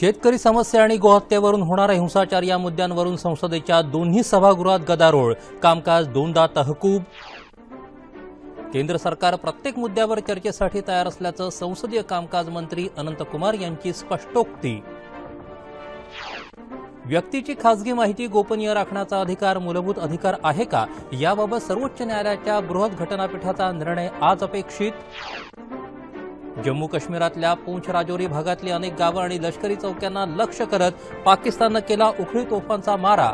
शेतकरी समस्या आणि गोहत्येवरून होणारा हिंसाचार या मुद्द्यांवरून संसदेच्या दोन्ही सभागृहात गदारोळ. कामकाज दोनदा तहकूब. केंद्र सरकार प्रत्येक मुद्द्यावर चर्चेसाठी तयार असल्याचं संसदीय कामकाज मंत्री अनंतकुमार यांची स्पष्टोक्ती. व्यक्तीची खासगी माहिती गोपनीय राखण्याचा अधिकार मूलभूत अधिकार आहे का? याबाबत सर्वोच्च न्यायालयाच्या बृहत घटनापीठाचा निर्णय आज अपेक्षित. जम्मू काश्मीरातल्या पूंछ राजौरी भागातली अनेक गावं आणि लष्करी चौक्यांना लक्ष्य करत पाकिस्ताननं केला उखळी तोफांचा मारा.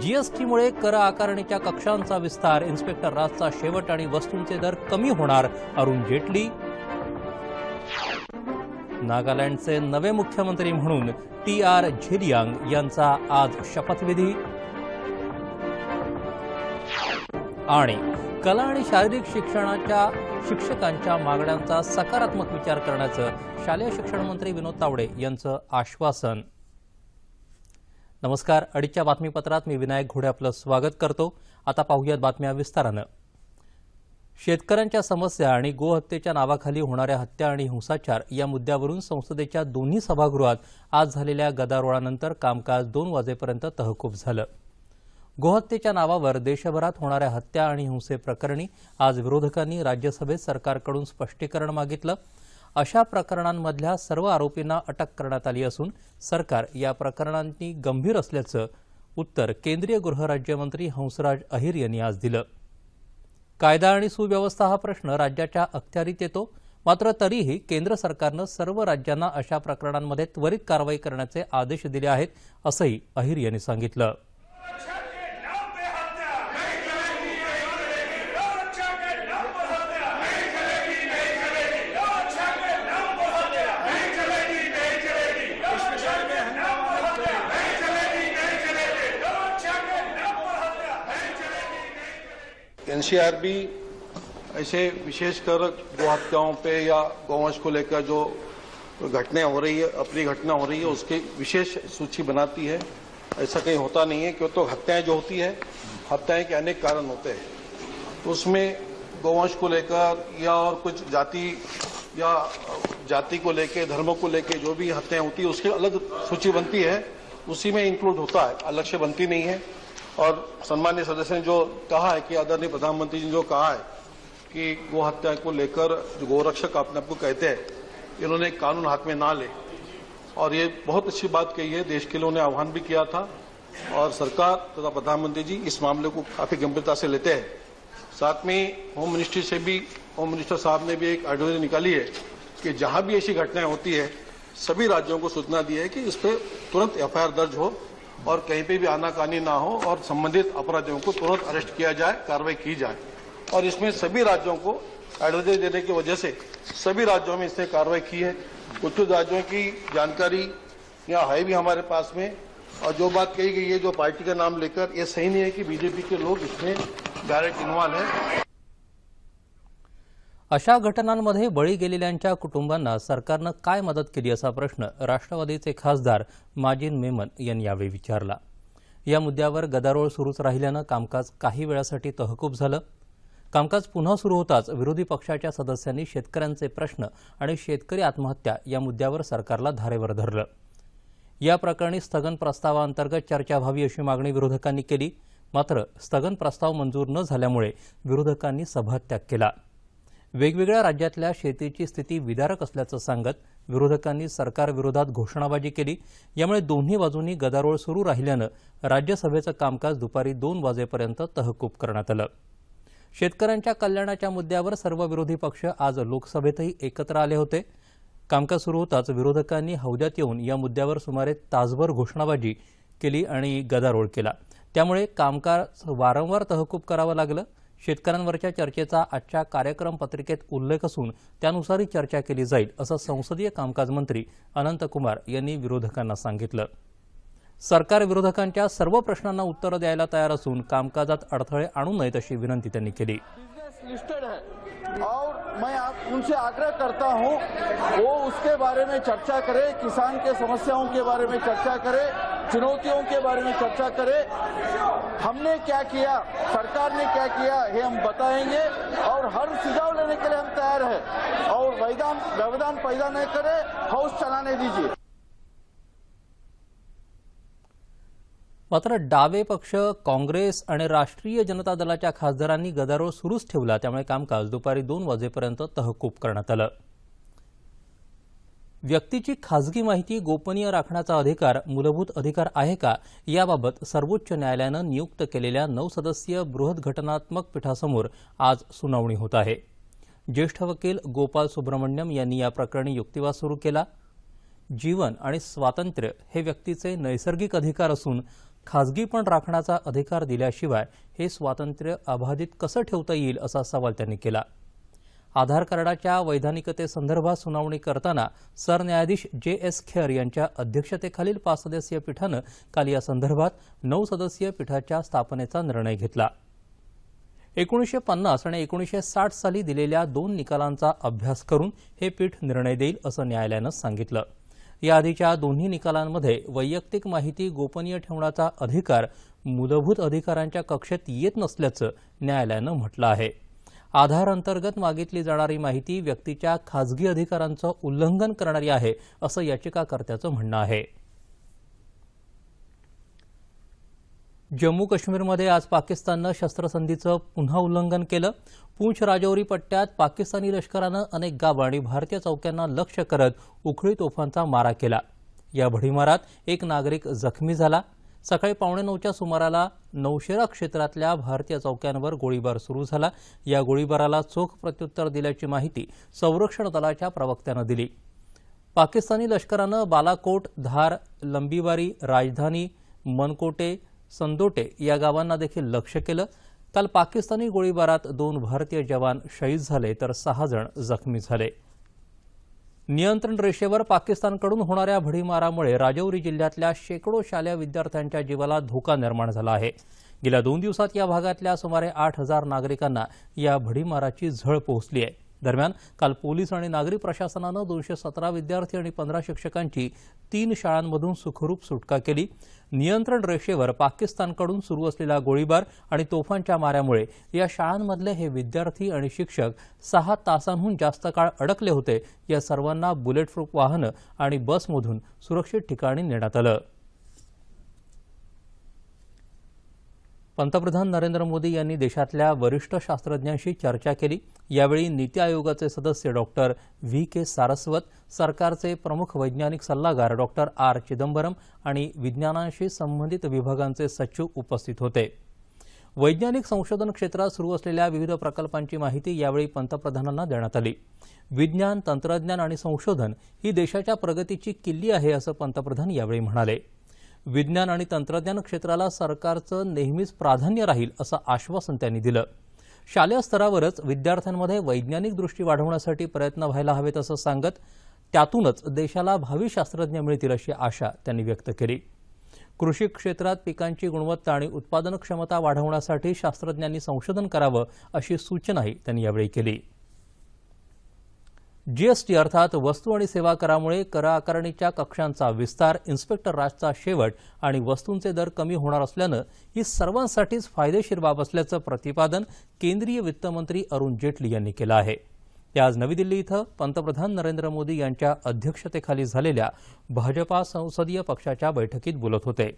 जीएसटीमुळे कर आकारणीच्या कक्षांचा विस्तार इन्स्पेक्टर राजचा शेवट आणि वस्तूंचे दर कमी होणार अरुण जेटली. नागालँडचे नवे मुख्यमंत्री म्हणून टी आर झिरियांग यांचा आज शपथविधी. आणि कला आणि शारीरिक शिक्षणाच्या शिक्षकांच्या मागण्यांचा सकारात्मक विचार करण्याचं शालेय शिक्षण मंत्री विनोद तावडे यांचं आश्वासन. नमस्कार अडीचच्या बातमीपत्रात मी विनायक घोडे आपलं स्वागत करतो. आता पाहूयात बातम्या विस्तारानं. शेतकऱ्यांच्या समस्या आणि गोहत्येच्या नावाखाली होणाऱ्या हत्या आणि हिंसाचार या मुद्द्यावरून संसदेच्या दोन्ही सभागृहात आज झालेल्या गदारोळानंतर कामकाज दोन वाजेपर्यंत तहकूब झालं. गोहत्येच्या नावावर देशभरात होणाऱ्या हत्या आणि हिंसेप्रकरणी आज विरोधकांनी राज्यसभेत सरकारकडून स्पष्टीकरण मागितलं. अशा प्रकरणांमधल्या सर्व आरोपींना अटक करण्यात आली असून सरकार या प्रकरणांनी गंभीर असल्याचं उत्तर केंद्रीय गृहराज्यमंत्री हंसराज अहिर यांनी आज दिलं. कायदा आणि सुव्यवस्था हा प्रश्न राज्याच्या अखत्यारीत येतो. मात्र तरीही केंद्र सरकारनं सर्व राज्यांना अशा प्रकरणांमध्ये त्वरित कारवाई करण्याचे आदेश दिले आहेत असंही अहिर यांनी सांगितलं. एनसीआरबी ऐसे विशेषकर हत्याओं पे या गौवंश को लेकर जो घटनाएँ हो रही है, अपनी घटना हो रही है, उसकी विशेष सूची बनाती है। ऐसा कहीं होता नहीं है क्यों तो हत्याएँ जो होती है, हत्याएँ के अनेक कारण होते हैं। तो उसमें गौवंश को लेकर या और कुछ जाति या जाति को लेकर धर्म को लेकर जो भी हत्याएँ होती है, उसकी अलग सूची बनती है। उसी में इंक्लूड होता है। अलग से बनती नहीं है। और सम्मान्य सदस्य ने जो कहा है कि आदरणीय प्रधानमंत्री जी ने जो कहा है कि गो हत्या को लेकर जो गोरक्षक अपने आपको कहते हैं, इन्होंने कानून हाथ में ना ले। और ये बहुत अच्छी बात कही है, देश के लिए उन्हें आह्वान भी किया था। और सरकार तथा प्रधानमंत्री जी इस मामले को काफ़ी गंभीरता से लेते हैं। साथ में होम मिनिस्ट्री से भी, होम मिनिस्टर साहब ने भी एक एडवाइजरी निकाली है कि जहाँ भी ऐसी घटनाएँ होती है, सभी राज्यों को सूचना दी है कि इस पर तुरंत एफआईआर दर्ज हो। और कहीं पे भी आनाकानी ना हो और संबंधित अपराधियों को तुरंत अरेस्ट किया जाए, कार्रवाई की जाए। और इसमें सभी राज्यों को एडवाइजरी देने की वजह से सभी राज्यों में इसने कार्रवाई की है। कुछ राज्यों की जानकारी यहाँ है भी हमारे पास में। और जो बात कही गई है, जो पार्टी का नाम लेकर, ये सही नहीं है कि बीजेपी के लोग इसमें डायरेक्ट इन्वॉल्व है। अशा घटनांमध्ये बळी गेलेल्यांच्या कुटुंबांना सरकारनं काय मदत केली असा प्रश्न राष्ट्रवादीचे खासदार माजिन मेमन यांनी यावेळी विचारला. या मुद्द्यावर गदारोळ सुरूच राहिल्यानं कामकाज काही वेळासाठी तहकूब झालं. कामकाज पुन्हा सुरू होताच विरोधी पक्षाच्या सदस्यांनी शेतकऱ्यांचे प्रश्न आणि शेतकरी आत्महत्या या मुद्द्यावर सरकारला धारेवर धरलं. या प्रकरणी स्थगन प्रस्तावाअंतर्गत चर्चा व्हावी अशी मागणी विरोधकांनी केली. मात्र स्थगन प्रस्ताव मंजूर न झाल्यामुळे विरोधकांनी सभात्याग केला. वेगवेगळ्या राज्यातल्या शेतीची स्थिती विदारक असल्याचं सांगत विरोधकांनी सरकारविरोधात घोषणाबाजी केली. यामुळे दोन्ही बाजूंनी गदारोळ सुरू राहिल्यानं राज्यसभेचं कामकाज दुपारी दोन वाजेपर्यंत तहकूब करण्यात आलं. शेतकऱ्यांच्या कल्याणाच्या मुद्द्यावर सर्व विरोधी पक्ष आज लोकसभेतही एकत्र आले होते. कामकाज सुरू होताच विरोधकांनी हौद्यात येऊन या मुद्द्यावर सुमारे तासभर घोषणाबाजी केली आणि गदारोळ केला. त्यामुळे कामकाज वारंवार तहकूब करावं लागलं. शेतकऱ्यांवरच्या चर्चेचा आजच्या कार्यक्रम पत्रिकेत उल्लेख असून त्यानुसारही चर्चा केली जाईल असं संसदीय कामकाज मंत्री अनंतकुमार यांनी विरोधकांना सांगितलं. सरकार विरोधकांच्या सर्व प्रश्नांना उत्तरं द्यायला तयार असून कामकाजात अडथळे आणू नयेत अशी विनंती त्यांनी केली. मैं आप, उनसे आग्रह करता हूँ, वो उसके बारे में चर्चा करें, किसान के समस्याओं के बारे में चर्चा करें, चुनौतियों के बारे में चर्चा करें। हमने क्या किया? सरकार ने क्या किया? ये हम बताएँगे और हर सुझाव लेने के लिए हम तैयार हैं। और वैधान व्यवधान पैदा न करें हाउस चलाने दीजिए। मात्र डावे पक्ष काँग्रेस आणि राष्ट्रीय जनता दलाच्या खासदारांनी गदारोळ सुरूच ठेवला त्यामुळे कामकाज दुपारी दोन वाजेपर्यंत तहकूब करण्यात आलं. व्यक्तीची खासगी माहिती गोपनीय राखण्याचा अधिकार मूलभूत अधिकार आहे का याबाबत सर्वोच्च न्यायालयानं नियुक्त केलेल्या नऊ सदस्यीय बृहत घटनात्मक पीठासमोर आज सुनावणी होत आहे. ज्येष्ठ वकील गोपाल सुब्रमण्यम यांनी या प्रकरणी युक्तिवाद सुरू केला. जीवन आणि स्वातंत्र्य हे व्यक्तीचे नैसर्गिक अधिकार असून खासगीपण राखण्याचा अधिकार दिल्याशिवाय हे स्वातंत्र्य अबाधित कसं ठेवता येईल असा सवाल त्यांनी केला. आधार कार्डाच्या वैधानिकतेसंदर्भात सुनावणी करताना सरन्यायाधीश जे एस खेर यांच्या अध्यक्षतेखालील पाच सदस्यीय पीठानं काल या संदर्भात नऊ सदस्यीय पीठाच्या स्थापनेचा निर्णय घेतला. एकोणीसशे पन्नास आणि एकोणीसशे साठ साली दिलेल्या दोन निकालांचा अभ्यास करून हे पीठ निर्णय देईल असं न्यायालयानं सांगितलं. याआधीच्या दोन्ही निकालांमध्ये वैयक्तिक माहिती गोपनीय ठेवण्याचा अधिकार मूलभूत अधिकारांच्या कक्षेत येत नसल्याचं न्यायालयानं म्हटलं आहे. आधार अंतर्गत मागितली जाणारी माहिती व्यक्तीच्या खाजगी अधिकारांचं उल्लंघन करणारी आहे असं याचिकाकर्त्याचं म्हणणं आहे. जम्मू काश्मीरमध्ये आज पाकिस्ताननं शस्त्रसंधीचं पुन्हा उल्लंघन केलं. पूंछ राजौरी पट्ट्यात पाकिस्तानी लष्करानं अनेक गावं आणि भारतीय चौक्यांना लक्ष्य करत उखळी तोफांचा मारा केला. या भडीमारात एक नागरिक जखमी झाला. सकाळी पावणे नऊच्या सुमाराला नौशेरा क्षेत्रातल्या भारतीय चौक्यांवर गोळीबार सुरू झाला. या गोळीबाराला चोख प्रत्युत्तर दिल्याची माहिती संरक्षण दलाच्या प्रवक्त्यानं दिली. पाकिस्तानी लष्करानं बालाकोट धार लंबीवारी राजधानी मनकोटे संदोटे या गावांना देखील लक्ष्य केलं. काल पाकिस्तानी गोळीबारात दोन भारतीय जवान शहीद झाले तर सहा जण जखमी झाले. नियंत्रण रेषेवर पाकिस्तानकडून होणाऱ्या भडीमारामुळे राजौरी जिल्ह्यातल्या शेकडो शालेय विद्यार्थ्यांच्या जीवाला धोका निर्माण झाला आहे. गेल्या दोन दिवसात या भागातल्या सुमारे आठ हजार नागरिकांना या भडीमाराची झळ पोहोचली आहे. दरम्यान काल पोलीस आणि नागरी प्रशासनानं दोनशे सतरा विद्यार्थी आणि पंधरा शिक्षकांची तीन शाळांमधून सुखरूप सुटका केली. नियंत्रण रेषेवर पाकिस्तानकडून सुरू असलेला गोळीबार आणि तोफांच्या माऱ्यामुळे या शाळांमधले हे विद्यार्थी आणि शिक्षक सहा तासांहून जास्त काळ अडकले होते. या सर्वांना बुलेट प्रूफ वाहनं आणि बसमधून सुरक्षित ठिकाणी नेण्यात आलं. पंतप्रधान नरेंद्र मोदी यांनी देशातल्या वरिष्ठ शास्त्रज्ञांशी चर्चा केली. यावेळी नीती आयोगाचे सदस्य डॉक्टर व्ही. के. सारस्वत सरकारचे प्रमुख वैज्ञानिक सल्लागार डॉक्टर आर. चिदंबरम आणि विज्ञानाशी संबंधित विभागांचे सचिव उपस्थित होते. वैज्ञानिक संशोधन क्षेत्रात सुरू असलेल्या विविध प्रकल्पांची माहिती यावेळी पंतप्रधानांना देण्यात आली. विज्ञान तंत्रज्ञान आणि संशोधन ही देशाच्या प्रगतीची किल्ली आहे असं पंतप्रधान यावेळी म्हणाले. विज्ञान आणि तंत्रज्ञान क्षेत्राला सरकारचं नेहमीच प्राधान्य राहील असं आश्वासन त्यांनी दिलं. शालेय स्तरावरच विद्यार्थ्यांमध्ये वैज्ञानिक दृष्टी वाढवण्यासाठी प्रयत्न व्हायला हवेत असं सांगत त्यातूनच देशाला भावी शास्त्रज्ञ मिळतील अशी आशा त्यांनी व्यक्त केली. कृषी क्षेत्रात पिकांची गुणवत्ता आणि उत्पादन क्षमता वाढवण्यासाठी शास्त्रज्ञांनी संशोधन करावं अशी सूचनाही त्यांनी यावेळी केली. जीएसटी अर्थात वस्तू आणि सेवा करामुळे कर आकारणीच्या कक्षांचा विस्तार इन्स्पेक्टर राजचा शेवट आणि वस्तूंचे दर कमी होणार असल्यानं ही सर्वांसाठीच फायदेशीर बाब असल्याचं प्रतिपादन केंद्रीय वित्तमंत्री अरुण जेटली यांनी केलं आहे. ते आज नवी दिल्ली इथं पंतप्रधान नरेंद्र मोदी यांच्या अध्यक्षतेखाली झालेल्या भाजपा संसदीय पक्षाच्या बैठकीत बोलत होते.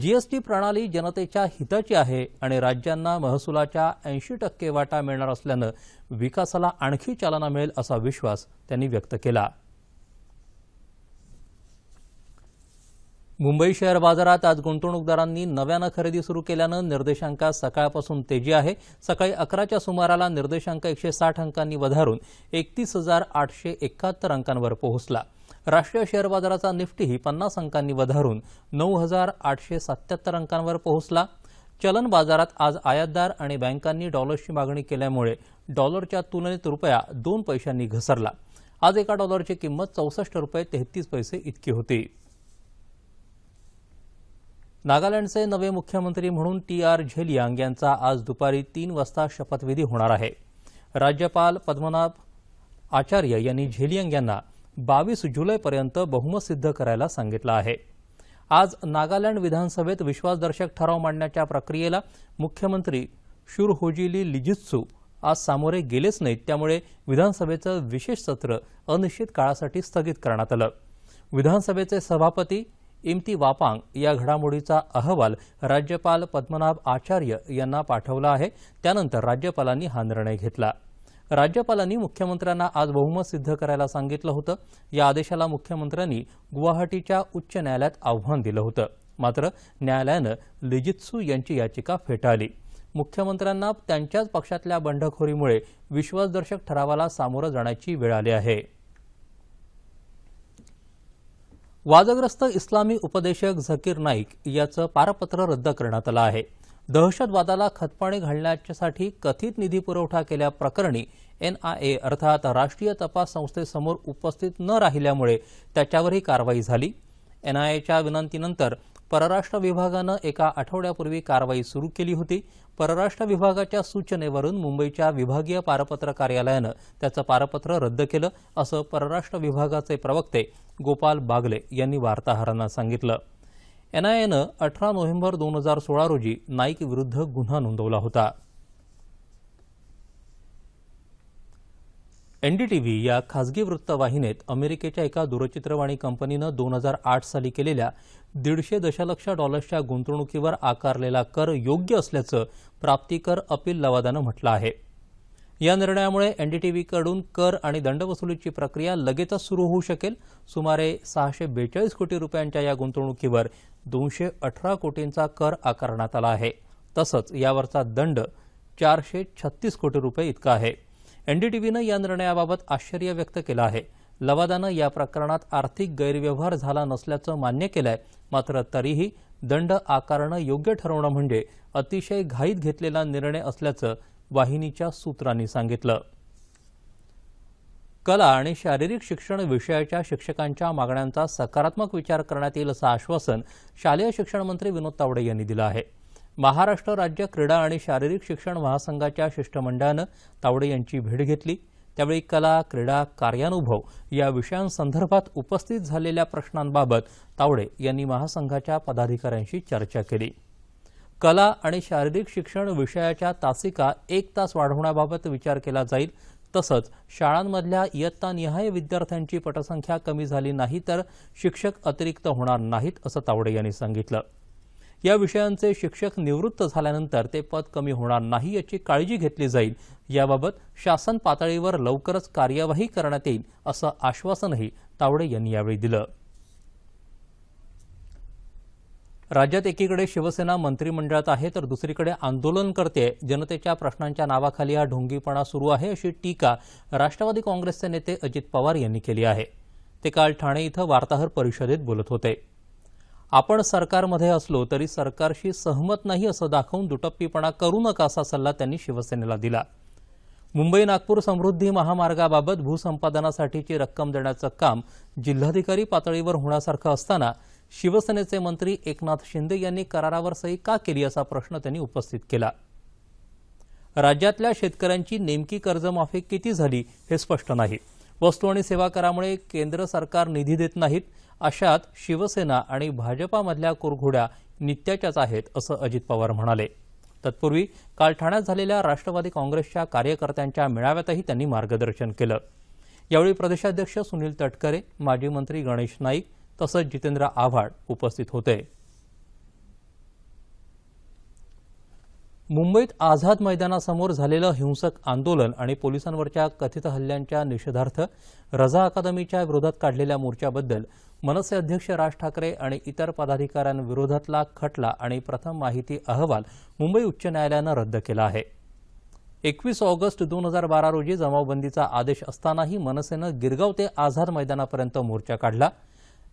जीएसटी प्रणाली जनतेच्या हिताची आहे आणि राज्यांना महसुलाच्या ऐंशी टक्के वाटा मिळणार असल्यानं विकासाला आणखी चालना मिळेल असा विश्वास त्यांनी व्यक्त केला. मुंबई शेअर बाजारात आज गुंतवणूकदारांनी नव्यानं खरेदी सुरू केल्यानं निर्देशांकात सकाळपासून तेजी आहे. सकाळी अकराच्या सुमाराला निर्देशांक एकशे साठ अंकांनी वधारून एकतीस हजार आठशे एकाहत्तर अंकांवर पोहोचला. राष्ट्रीय शेअर बाजाराचा निफ्टीही पन्नास अंकांनी वधारून नऊ हजार आठशे सत्याहत्तर अंकांवर पोहोचला. चलन बाजारात आज आयातदार आणि बँकांनी डॉलर्सची मागणी केल्यामुळे डॉलरच्या तुलनेत रुपया दोन पैशांनी घसरला. आज एका डॉलरची किंमत चौसष्ट रुपये तेहतीस पैसे इतकी होती. नागालँडचे नवे मुख्यमंत्री म्हणून टी आर झेलियांग यांचा आज दुपारी तीन वाजता शपथविधी होणार आहे. राज्यपाल पद्मनाभ आचार्य यांनी झेलियांग यांना बावीस जुलैपर्यंत बहुमत सिद्ध करायला सांगितलं आहे. आज नागालँड विधानसभेत विश्वासदर्शक ठराव मांडण्याच्या प्रक्रियेला मुख्यमंत्री शुरहोजिली लिजित्सू आज सामोरे गेलेच नाहीत. त्यामुळे विधानसभेचं विशेष सत्र अनिश्चित काळासाठी स्थगित करण्यात आलं. विधानसभेचे सभापती इम्ती वापांग या घडामोडीचा अहवाल राज्यपाल पद्मनाभ आचार्य यांना पाठवला आहे. त्यानंतर राज्यपालांनी हा निर्णय घेतला. राज्यपालांनी मुख्यमंत्र्यांना आज बहुमत सिद्ध करायला सांगितलं होतं. या आदेशाला मुख्यमंत्र्यांनी गुवाहाटीच्या उच्च न्यायालयात आव्हान दिलं होतं. मात्र न्यायालयानं लिजित्सू यांची याचिका फेटाळली. मुख्यमंत्र्यांना त्यांच्याच पक्षातल्या बंडखोरीमुळे विश्वासदर्शक ठरावाला सामोरं जाण्याची वेळ आली आहे. वादग्रस्त इस्लामी उपदेशक झकीर नाईक याचं पारपत्र रद्द करण्यात आलं आहे. दहशतवादाला खतपाणी घालण्यासाठी कथित निधी पुरवठा केल्याप्रकरणी एनआयए अर्थात राष्ट्रीय तपास संस्थेसमोर उपस्थित न राहिल्यामुळे त्याच्यावर ही कारवाई झाली. एनआयएच्या विनंतीनंतर परराष्ट्र विभागानं एका आठवड्यापूर्वी कारवाई सुरू केली होती. परराष्ट्र विभागाच्या सूचनेवरून मुंबईच्या विभागीय पारपत्र कार्यालयानं त्याचं पारपत्र रद्द केलं असं परराष्ट्र विभागाचे प्रवक्ते गोपाल बागले यांनी वार्ताहरांना सांगितलं. एनआयएनं अठरा नोव्हेंबर दोन हजार सोळा रोजी नाईक विरुद्ध गुन्हा नोंदवला होता. एनडीटीव्ही या खासगी वृत्तवाहिनीत अमेरिकेच्या एका दूरचित्रवाणी कंपनीनं दोन हजार आठ साली केलेल्या दीडशे दशलक्ष डॉलर्सच्या गुंतवणुकीवर आकारलेला कर योग्य असल्याचं प्राप्तिकर अपील लवादानं म्हटलं आहे. या निर्णयामुळे एनडीटीव्हीकडून कर आणि दंडवसुलीची प्रक्रिया लगेचच सुरू होऊ शकेल. सुमारे सहाशे बेचाळीस कोटी रुपयांच्या या गुंतवणुकीवर दोनशे अठरा कोटींचा कर आकारण्यात आला आहे. तसंच यावरचा दंड चारशे छत्तीस कोटी रुपये इतका आहे. एनडीटीव्हीनं या निर्णयाबाबत आश्चर्य व्यक्त केलं आहे. लवादानं या प्रकरणात आर्थिक गैरव्यवहार झाला नसल्याचं मान्य केलंय. मात्र तरीही दंड आकारणं योग्य ठरवणं म्हणजे अतिशय घाईत घेतलेला निर्णय असल्याचं वाहिनीच्या सूत्रांनी सांगितलं. कला आणि शारीरिक शिक्षण विषयाच्या शिक्षकांच्या मागण्यांचा सकारात्मक विचार करण्यात येईल असं आश्वासन शालेय शिक्षण मंत्री विनोद तावडे यांनी दिलं आहे. महाराष्ट्र राज्य क्रीडा आणि शारीरिक शिक्षण महासंघाच्या शिष्टमंडळानं तावडे यांची भेट घेतली. त्यावेळी कला क्रीडा कार्यानुभव या विषयांसंदर्भात उपस्थित झालेल्या प्रश्नांबाबत तावडे यांनी महासंघाच्या पदाधिकाऱ्यांशी चर्चा केली. कला आणि शारीरिक शिक्षण विषयाच्या तासिका एक तास वाढवण्याबाबत विचार केला जाईल तसंच शाळांमधल्या इयत्तानिहाय विद्यार्थ्यांची पटसंख्या कमी झाली नाही तर शिक्षक अतिरिक्त होणार नाहीत असं तावडे यांनी सांगितलं. या विषयांचे शिक्षक निवृत्त झाल्यानंतर ते पद कमी होणार नाही याची काळजी घेतली जाईल. याबाबत शासन पातळीवर लवकरच कार्यवाही करण्यात येईल असं आश्वासनही तावडे यांनी यावेळी दिलं. राज्यात एकीकडे शिवसेना मंत्रिमंडळात आहे तर दुसरीकडे आंदोलन करते जनतेच्या प्रश्नांच्या नावाखाली हा ढोंगीपणा सुरू आहे अशी टीका राष्ट्रवादी काँग्रेसचे नेते अजित पवार यांनी केली आहे. ते काल ठाणे इथं वार्ताहर परिषदेत बोलत होते. आपण सरकारमध्ये असलो तरी सरकारशी सहमत नाही असं दाखवून दुटप्पीपणा करू नका असा सल्ला त्यांनी शिवसेनेला दिला. मुंबई नागपूर समृद्धी महामार्गाबाबत भूसंपादनासाठीची रक्कम देण्याचं काम जिल्हाधिकारी पातळीवर होण्यासारखं असताना शिवसेनेचे मंत्री एकनाथ शिंदे यांनी करारावर सही का केली असा प्रश्न त्यांनी उपस्थित केला. राज्यातल्या शेतकऱ्यांची नेमकी कर्जमाफी किती झाली हे स्पष्ट नाही. वस्तू आणि सेवा करामुळे केंद्र सरकार निधी देत नाहीत अशात शिवसेना आणि भाजपामधल्या कुरघोड्या नित्याच्याच आहेत असं अजित पवार म्हणाले. तत्पूर्वी काल ठाण्यात झालेल्या राष्ट्रवादी काँग्रेसच्या कार्यकर्त्यांच्या मेळाव्यातही त्यांनी मार्गदर्शन केलं. यावेळी प्रदेशाध्यक्ष सुनील तटकरे माजी मंत्री गणेश नाईक तसंच जितेंद्र आव्हाड उपस्थित होते. मुंबईत आझाद मैदानासमोर झालेलं हिंसक आंदोलन आणि पोलिसांवरच्या कथित हल्ल्यांच्या निषेधार्थ रझा अकादमीच्या विरोधात काढलेल्या मोर्चाबद्दल मनसे अध्यक्ष राज ठाकरे आणि इतर पदाधिकाऱ्यांविरोधातला खटला आणि प्रथम माहिती अहवाल मुंबई उच्च न्यायालयानं रद्द केला आहे. एकवीस ऑगस्ट दोन हजार बारा रोजी जमावबंदीचा आदेश असतानाही मनसेनं गिरगाव ते आझाद मैदानापर्यंत मोर्चा काढला.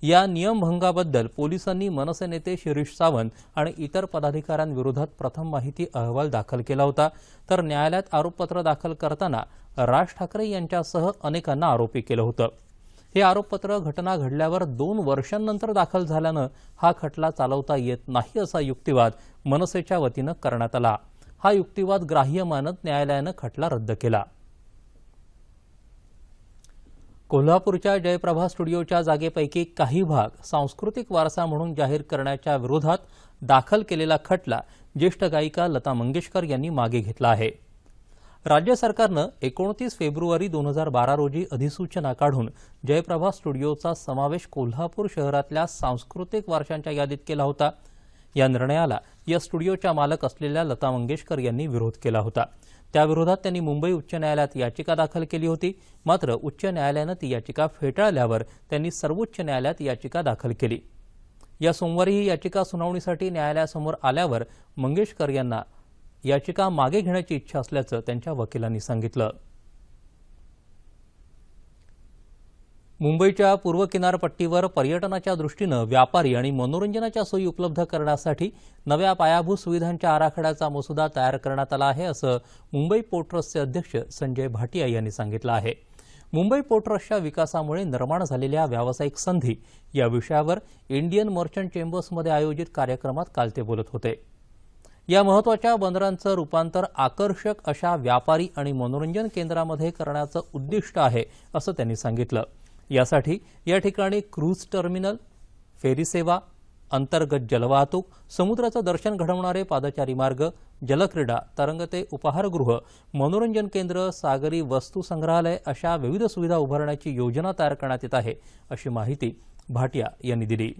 या नियमभंगाबद्दल पोलिसांनी मनसे नेते शिरीष सावंत आणि इतर पदाधिकाऱ्यांविरोधात प्रथम माहिती अहवाल दाखल केला होता. तर न्यायालयात आरोपपत्र दाखल करताना राज ठाकरे यांच्यासह अनेकांना आरोपी केलं होतं. हे आरोपपत्र घटना घडल्यावर दोन वर्षांनंतर दाखल झाल्यानं हा खटला चालवता येत नाही असा युक्तिवाद मनसेच्या वतीनं करण्यात आला. हा युक्तिवाद ग्राह्य मानत न्यायालयानं खटला रद्द केला. कोल्हापूरच्या जयप्रभा स्टुडिओच्या जागेपैकी काही भाग सांस्कृतिक वारसा म्हणून जाहीर करण्याच्या विरोधात दाखल केलेला खटला ज्येष्ठ गायिका लता मंगेशकर यांनी मागे घेतला आहे. राज्य सरकारनं एकोणतीस फेब्रुवारी दोन हजार बारा रोजी अधिसूचना काढून जयप्रभा स्टुडिओचा समावेश कोल्हापूर शहरातल्या सांस्कृतिक वारशांच्या यादीत केला होता. या निर्णयाला या स्टुडिओच्या मालक असलेल्या लता मंगेशकर यांनी विरोध केला होता. त्याविरोधात त्यांनी मुंबई उच्च न्यायालयात याचिका दाखल केली होती. मात्र उच्च न्यायालयानं ती याचिका फेटाळल्यावर त्यांनी सर्वोच्च न्यायालयात याचिका दाखल केली. या सोमवारी ही याचिका सुनावणीसाठी न्यायालयासमोर आल्यावर मंगेशकर यांना याचिका मागे घेण्याची इच्छा असल्याचं त्यांच्या वकिलांनी सांगितलं. मुंबईच्या पूर्व किनारपट्टीवर पर्यटनाच्या दृष्टीनं व्यापारी आणि मनोरंजनाच्या सोयी उपलब्ध करण्यासाठी नव्या पायाभूत सुविधांच्या आराखड्याचा मसुदा तयार करण्यात आला आहे असं मुंबई पोर्ट ट्रस्टचे अध्यक्ष संजय भाटिया यांनी सांगितलं आहे. मुंबई पोर्ट ट्रस्टच्या विकासामुळे निर्माण झालेल्या व्यावसायिक संधी या विषयावर इंडियन मर्चंट चेंबर्समध्ये आयोजित कार्यक्रमात काल ते बोलत होते. या महत्त्वाच्या बंदरांचं रूपांतर आकर्षक अशा व्यापारी आणि मनोरंजन केंद्रामध्ये करण्याचं उद्दिष्ट आहे असं त्यांनी सांगितलं. यासाठी या ठिकाणी क्रूज टर्मिनल फेरी सेवा अंतर्गत जलवाहतूक समुद्राचं दर्शन घडवणारे पादचारी मार्ग जलक्रीडा तरंगते उपाहारगृह मनोरंजन केंद्र सागरी वस्तू संग्रहालय अशा विविध सुविधा उभारण्याची योजना तयार करण्यात येत आहे अशी माहिती भाटिया यांनी दिली.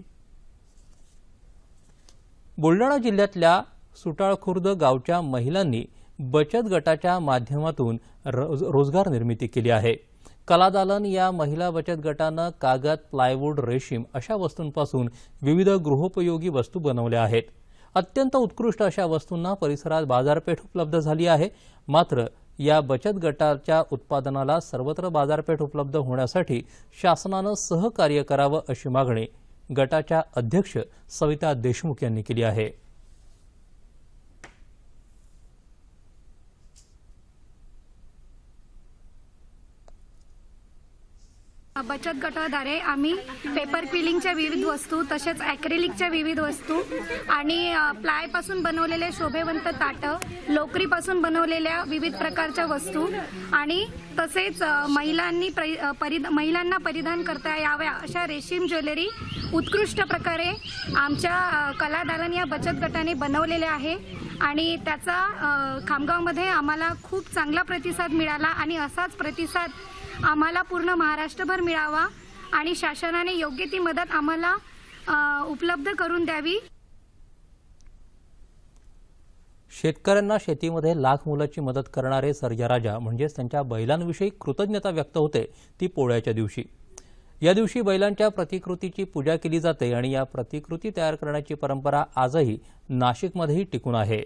बुलडाणा जिल्ह्यातल्या सुटाळखुर्द गावच्या महिलांनी बचत गटाच्या माध्यमातून रोजगार निर्मिती केली आहे. कलादालन या महिला बचत गटानं कागद प्लायवूड रेशीम अशा वस्तूंपासून विविध गृहोपयोगी वस्तू बनवल्या आहेत. अत्यंत उत्कृष्ट अशा वस्तूंना परिसरात बाजारपेठ उपलब्ध झाली आहे. मात्र या बचत गटाच्या उत्पादनाला सर्वत्र बाजारपेठ उपलब्ध होण्यासाठी शासनानं सहकार्य करावं अशी मागणी गटाच्या अध्यक्ष सविता देशमुख यांनी केली आहे. बचत गटाद्वारे आम्ही पेपर पिलिंगच्या विविध वस्तू तसेच ॲक्रेलिकच्या विविध वस्तू आणि प्लायपासून बनवलेले शोभेवंत ताटं लोकरीपासून बनवलेल्या विविध प्रकारच्या वस्तू आणि तसेच महिलांनी परि- परिध महिलांना परिधान करता याव्या अशा रेशीम ज्वेलरी उत्कृष्ट प्रकारे आमच्या कलादालन या बचत गटाने बनवलेले आहे. आणि त्याचा खामगावमध्ये आम्हाला खूप चांगला प्रतिसाद मिळाला आणि असाच प्रतिसाद आम्हाला पूर्ण महाराष्ट्रभर मिळावा आणि शासनाने योग्य ती मदत आम्हाला उपलब्ध करून द्यावी. शेतकऱ्यांना शेतीमध्ये लाख मुलाची मदत करणारे सर्जराजा म्हणजेच त्यांच्या बैलांविषयी कृतज्ञता व्यक्त होते ती पोळ्याच्या दिवशी. या दिवशी बैलांच्या प्रतिकृतीची पूजा केली जाते आणि या प्रतिकृती तयार करण्याची परंपरा आजही नाशिकमध्येही टिकून आहे.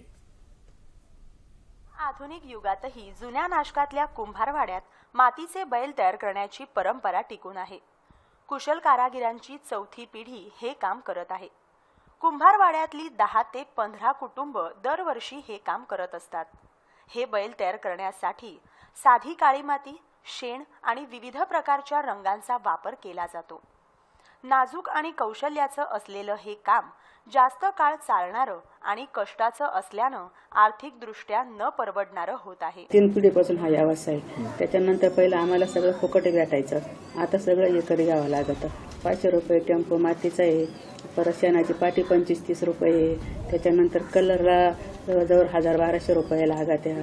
आधुनिक युगातही जुन्या नाशकातल्या कुंभारवाड्यात मातीचे बैल तयार करण्याची परंपरा टिकून आहे. कुशल कारागिरांची चौथी पिढी हे काम करत आहे. कुंभारवाड्यातली दहा ते पंधरा कुटुंब दरवर्षी हे काम करत असतात. हे बैल तयार करण्यासाठी साधी काळी माती शेण आणि विविध प्रकारच्या रंगांचा वापर केला जातो. नाजूक आणि कौशल्याचं असलेलं हे काम जास्त काळ चालणारं आणि कष्टाचं असल्यानं आर्थिकदृष्ट्या न परवडणारं होत आहे. तीन पिढीपासून हा व्यवसाय त्याच्यानंतर पहिलं आम्हाला सगळं फुकट भेटायचं. आता सगळं विकत घ्यावं लागतं. पाचशे रुपये टेम्पो मातीचा आहे. परत शेणाची पाटी पंचवीस तीस रुपये आहे. त्याच्यानंतर कलरला जवळजवळ हजार बाराशे रुपये लागत्या.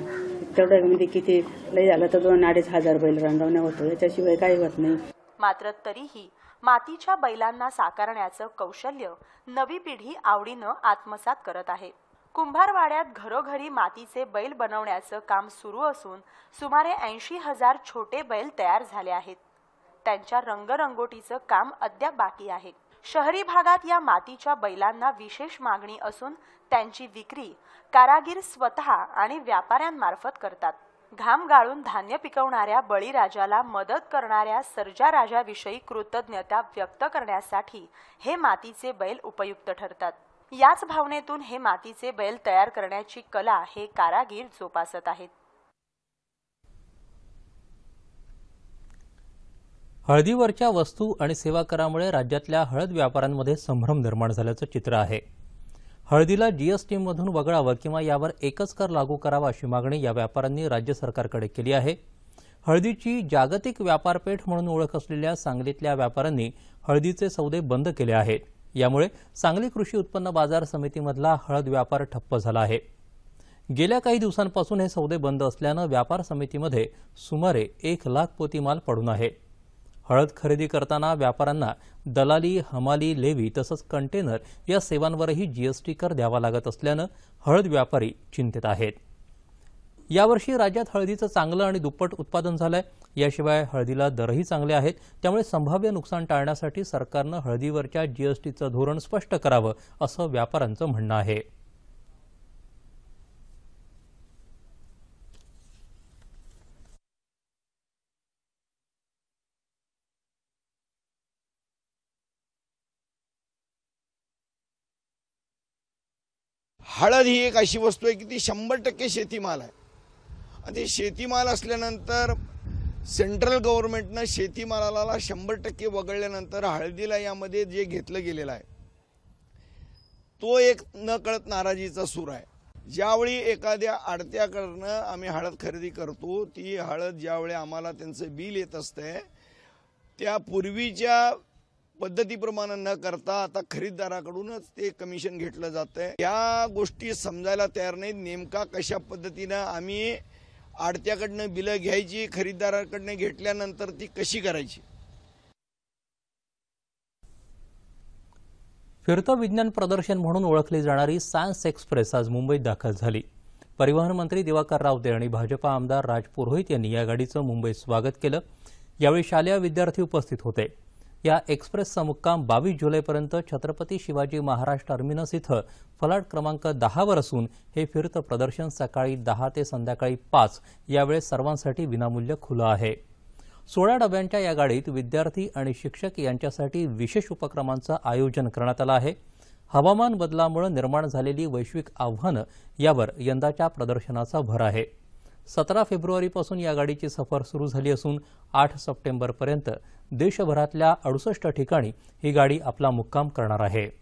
तेवढं म्हणजे किती लय झालं तर दोन अडीच हजार बैल रंगवण्या होतो. याच्याशिवाय काही होत नाही. मात्र तरीही मातीच्या बैलांना साकारण्याचं कौशल्य नवी पिढी आवडीनं आत्मसात करत आहे. कुंभारवाड्यात घरोघरी मातीचे बैल बनवण्याचं काम सुरू असून सुमारे ऐंशी हजार छोटे बैल तयार झाले आहेत. त्यांच्या रंगरंगोटीचं काम अद्याप बाकी आहे. शहरी भागात या मातीच्या बैलांना विशेष मागणी असून त्यांची विक्री कारागीर स्वतः आणि व्यापाऱ्यांमार्फत करतात. घाम गाळून धान्य पिकवणाऱ्या बळीराजाला मदत करणाऱ्या सर्जा राजाविषयी कृतज्ञता व्यक्त करण्यासाठी हे मातीचे बैल उपयुक्त ठरतात. याच भावनेतून हे मातीचे बैल तयार करण्याची कला हे कारागीर जोपासत आहेत. हळदीवरच्या वस्तू आणि सेवा करामुळे राज्यातल्या हळद व्यापाऱ्यांमध्ये संभ्रम निर्माण झाल्याचं चित्र आहे. हळदीला जीएसटीमधून वगळावं किंवा यावर एकच कर लागू करावा अशी मागणी या व्यापाऱ्यांनी राज्य सरकारकडे केली आहे. हळदीची जागतिक व्यापारपेठ म्हणून ओळख असलेल्या सांगलीतल्या व्यापाऱ्यांनी हळदीचे सौदे बंद केले आहेत. यामुळे सांगली कृषी उत्पन्न बाजार समितीमधला हळद व्यापार ठप्प झाला आहे. गेल्या काही दिवसांपासून हे सौदे बंद असल्यानं व्यापार समितीमध्ये सुमारे एक लाख पोती माल पडून आहे. हळद खरेदी करताना व्यापाऱ्यांना दलाली हमाली लेवी तसंच कंटेनर या सेवांवरही जीएसटी कर द्यावा लागत असल्यानं हळद व्यापारी चिंतेत आहेत. यावर्षी राज्यात हळदीचं चांगलं आणि दुप्पट उत्पादन झालंय. याशिवाय हळदीला दरही चांगले आहेत. त्यामुळे संभाव्य नुकसान टाळण्यासाठी सरकारनं हळदीवरच्या जीएसटीचं धोरण स्पष्ट करावं असं व्यापाऱ्यांचं म्हणणं आहे. हळद ही एक अशी वस्तू आहे की ती शंभर टक्के शेतीमाल आहे. आणि ते शेतीमाल असल्यानंतर सेंट्रल गव्हर्नमेंटनं शेतीमालाला शंभर टक्के वगळल्यानंतर हळदीला यामध्ये जे घेतलं गेलेलं आहे तो एक न कळत नाराजीचा सूर आहे. ज्यावेळी एखाद्या आडत्याकडनं आम्ही हळद खरेदी करतो ती हळद ज्यावेळी आम्हाला त्यांचं बिल येत असतंय त्या पूर्वीच्या पद्धतीप्रमाणे न करता आता खरीददाराकडूनच ते कमिशन घेतलं जातंय. या गोष्टी समजायला तयार नाहीत. नेमका कशा पद्धतीनं आम्ही आडत्याकडनं बिलं घ्यायची खरीददाराकडनं घेतल्यानंतर ती कशी करायची? फिरतं विज्ञान प्रदर्शन म्हणून ओळखली जाणारी सायन्स एक्सप्रेस आज मुंबईत दाखल झाली. परिवहन मंत्री दिवाकर रावते आणि भाजपा आमदार राज पुरोहित यांनी या गाडीचं मुंबईत स्वागत केलं. यावेळी शालेय विद्यार्थी उपस्थित होते. या एक्सप्रेसचा मुक्काम बावीस जुलैपर्यंत छत्रपती शिवाजी महाराज टर्मिनस इथं फलाट क्रमांक दहावर असून हे फिरतं प्रदर्शन सकाळी दहा ते संध्याकाळी पाच यावेळेस सर्वांसाठी विनामूल्य खुलं आहे. सोळा डब्यांच्या या गाडीत विद्यार्थी आणि शिक्षक यांच्यासाठी विशेष उपक्रमांचं आयोजन करण्यात आलं आहे. हवामान बदलामुळे निर्माण झालेली वैश्विक आव्हानं यावर यंदाच्या प्रदर्शनाचा भर आहे. सतरा फेब्रुवारीपासून या गाडीची सफर सुरू झाली असून आठ सप्टेंबरपर्यंत देशभरातल्या अडुसष्ट ठिकाणी ही गाडी आपला मुक्काम करणार आहे.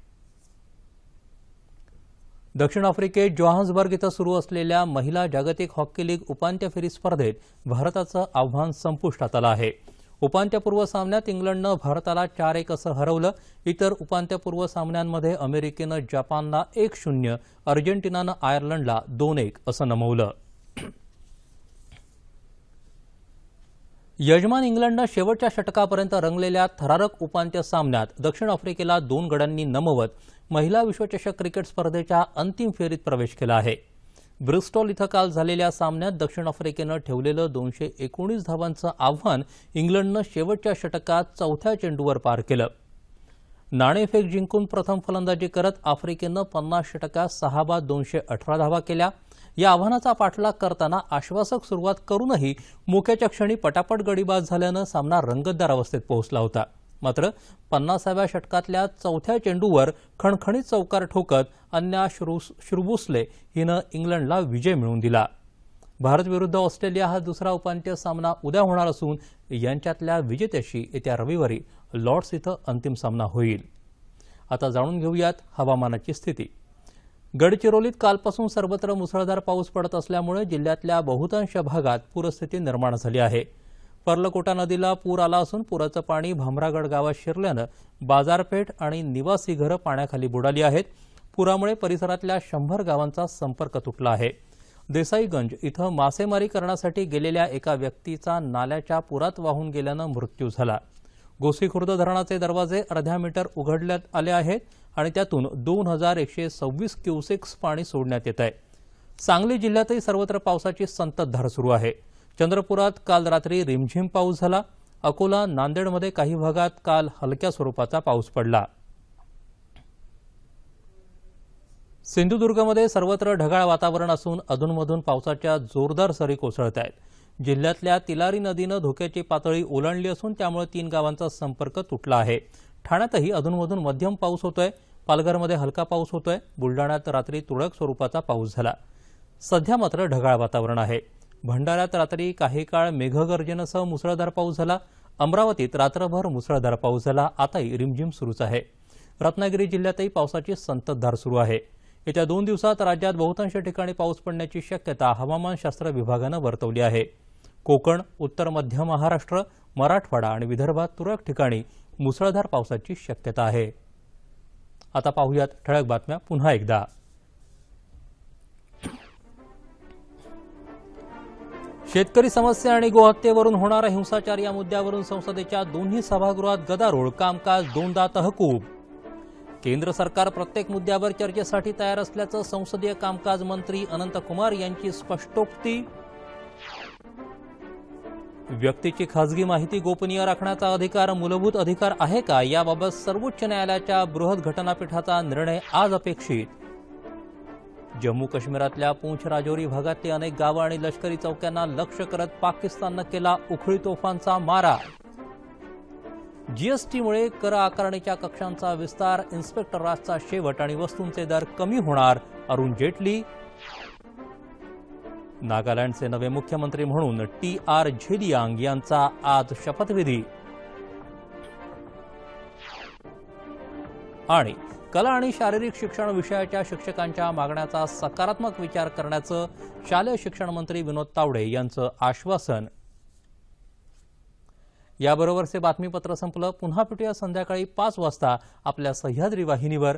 दक्षिण आफ्रिकेत जोहान्सबर्ग इथं सुरू असलेल्या महिला जागतिक हॉकी लीग उपांत्य फेरी स्पर्धेत भारताचं आव्हान संपुष्टात आलं आहे. उपांत्यपूर्व सामन्यात इंग्लंडनं भारताला चार एक असं हरवलं. इतर उपांत्यपूर्व सामन्यांमध्ये अमेरिकेनं जपानला एक शून्य अर्जेंटिनानं आयर्लंडला दोन एक असं नमवलं. यजमान इंग्लंडनं शेवटच्या षटकापर्यंत रंगलेल्या थरारक उपांत्य सामन्यात दक्षिण आफ्रिकेला दोन गड्यांनी नमवत महिला विश्वचषक क्रिकेट स्पर्धेच्या अंतिम फेरीत प्रवेश केला आहे. ब्रिस्टॉल इथं काल झालेल्या सामन्यात दक्षिण आफ्रिकेनं ठेवलेलं दोनशे एकोणीस धावांचं आव्हान इंग्लंडनं शेवटच्या षटकात चौथ्या चेंडूवर पार केलं. नाणेफेक जिंकून प्रथम फलंदाजी करत आफ्रिकेनं पन्नास षटकात सहा बाद दोनशे अठरा धावा केल्या. या आव्हानाचा पाठलाग करताना आश्वासक सुरुवात करूनही मोक्याच्या क्षणी पटापट गडीबाज झाल्यानं सामना रंगतदार अवस्थेत पोहोचला होता. मात्र पन्नासाव्या षटकातल्या चौथ्या चेंडूवर खणखणीत चौकार ठोकत अन्या श्रुबुसले हिनं इंग्लंडला विजय मिळवून दिला. भारत विरुद्ध ऑस्ट्रेलिया हा दुसरा उपांत्य सामना उद्या होणार असून यांच्यातल्या विजेत्याशी येत्या रविवारी लॉर्ड्स इथं अंतिम सामना होईल. आता जाणून घेऊयात हवामानाची स्थिती. गडचिरोलीत कालपासून सर्वत्र मुसळधार पाऊस पडत असल्यामुळे जिल्ह्यातल्या बहुतांश भागात पूरस्थिती निर्माण झाली आहे. पर्लकोटा नदीला पूर आला असून पुराचं पाणी भामरागड गावात शिरल्यानं बाजारपेठ आणि निवासी घरं पाण्याखाली बुडाली आहेत. पुरामुळे परिसरातल्या शंभर गावांचा संपर्क तुटला आहे. देसाईगंज इथं मासेमारी करण्यासाठी गेलेल्या एका व्यक्तीचा नाल्याच्या पुरात वाहून गेल्यानं मृत्यू झाला. गोसीखुर्द धरणाचे दरवाजे अर्ध्या मीटर उघडण्यात आले आहेत. आणि त्यातून दोन हजार एकशे सव्वीस क्युसेक्स पाणी सोडण्यात येत आहे. सांगली जिल्ह्यातही सर्वत्र पावसाची संततधार सुरू आहे. चंद्रपुरात काल रात्री रिमझिम पाऊस झाला. अकोला नांदेडमध्ये काही भागात काल हलक्या स्वरूपाचा पाऊस पडला. सिंधुदुर्गमध्ये सर्वत्र ढगाळ वातावरण असून अधूनमधून पावसाच्या जोरदार सरी कोसळत आहेत. जिल्ह्यातल्या तिलारी नदीनं धोक्याची पातळी ओलांडली असून त्यामुळे तीन गावांचा संपर्क तुटला आहे. ठाण्यातही अधूनमधून मध्यम पाऊस होतोय. पालघरमध्ये हलका पाऊस होतोय. बुलडाण्यात रात्री तुरळक स्वरूपाचा पाऊस झाला. सध्या मात्र ढगाळ वातावरण आहे. भंडाऱ्यात रात्री काही काळ मेघगर्जनेसह मुसळधार पाऊस झाला. अमरावतीत रात्रभर मुसळधार पाऊस झाला. आताही रिमझिम सुरूच आहे. रत्नागिरी जिल्ह्यातही पावसाची संततधार सुरू आहे. येत्या दोन दिवसात राज्यात बहुतांश ठिकाणी पाऊस पडण्याची शक्यता हवामानशास्त्र विभागानं वर्तवली आहे. कोकण उत्तर मध्य महाराष्ट्र मराठवाडा आणि विदर्भात तुरळक ठिकाणी मुसळधार पावसाची शक्यता आहे. आता पाहूयात ठळक बातम्या पुन्हा एकदा. शेतकरी समस्या आणि गोहत्येवरून होणारा हिंसाचार या मुद्द्यावरून संसदेच्या दोन्ही सभागृहात गदारोळ कामकाज दोनदा तहकूब. केंद्र सरकार प्रत्येक मुद्द्यावर चर्चेसाठी तयार असल्याचं संसदीय कामकाज मंत्री अनंत कुमार यांची स्पष्टोक्ती. व्यक्तीची खासगी माहिती गोपनीय राखण्याचा अधिकार मूलभूत अधिकार आहे का याबाबत सर्वोच्च न्यायालयाच्या बृहत घटनापीठाचा निर्णय आज अपेक्षित. जम्मू काश्मीरातल्या पूंछ राजौरी भागातली अनेक गावं आणि लष्करी चौक्यांना लक्ष्य करत पाकिस्ताननं केला उखळी तोफांचा मारा. जीएसटीमुळे कर आकारणीच्या कक्षांचा विस्तार इन्स्पेक्टर राजचा शेवट आणि वस्तूंचे दर कमी होणार अरुण जेटली नागालँडचे नवे मुख्यमंत्री म्हणून टी आर झेलियांग यांचा आज शपथविधी. आणि कला आणि शारीरिक शिक्षण विषयाच्या शिक्षकांच्या मागण्याचा सकारात्मक विचार करण्याचं शालेय शिक्षण मंत्री विनोद तावडे यांचं आश्वासन. याबरोबरचे बातमीपत्र संपलं. पुन्हा भेटूया संध्याकाळी पाच वाजता आपल्या सह्याद्री वाहिनीवर.